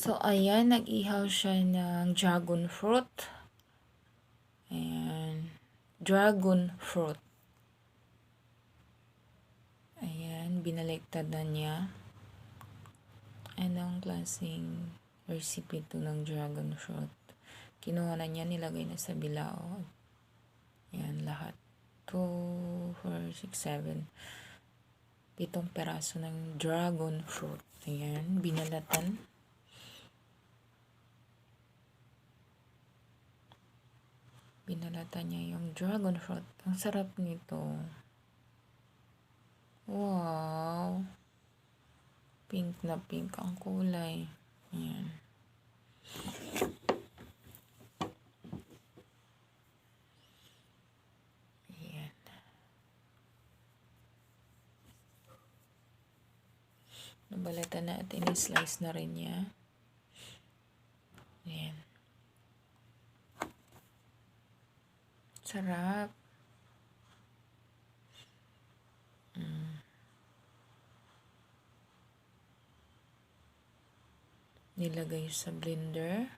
So, ayan, nag-ihaw siya ng dragon fruit. Ayan. Dragon fruit. Ayan, binaliktad na niya. Anong klaseng recipe to ng dragon fruit? Kinuha na niya, nilagay na sa bilao. Ayan, lahat. 2, 4, 6, 7. Pitong peraso ng dragon fruit. Ayan, binalatan. Binalatan niya yung dragon fruit. Ang sarap nito. Wow. Pink na pink ang kulay. Ayan. Ayan. Nabalatan na at in-slice na rin niya. Ayan. Sarap. Mm. Nilagay sa blender.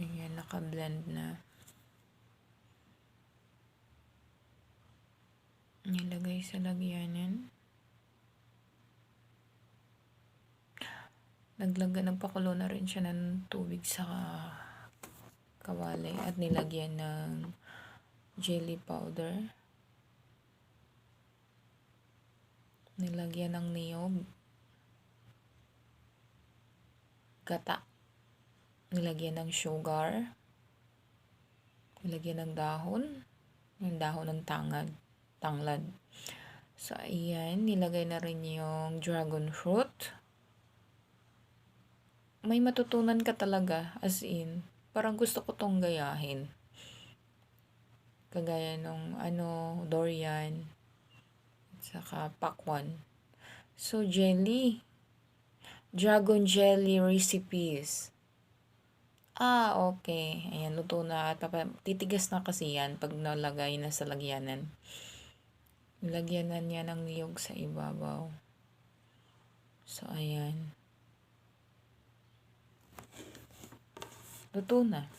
Ayan, naka-blend na. Nilagay sa lagyanan. Naglaga, nagpakulo na rin siya ng tubig sa kawali at nilagyan ng jelly powder. Nilagyan ng niyog. Gata. Nilagyan ng sugar. Nilagyan ng dahon. Yung dahon ng tangad. Tanglad. So, ayan. Nilagay na rin yung dragon fruit. May matutunan ka talaga. As in, parang gusto ko tong gayahin. Kagaya nung ano, durian. Saka pakwan. So, jelly. Dragon jelly recipes. Ah, okay. Ayan, luto na. At titigas na kasi yan pag nalagay na sa lagyanan. Lagyanan niya ng niyog sa ibabaw. So, ayan. Luto na.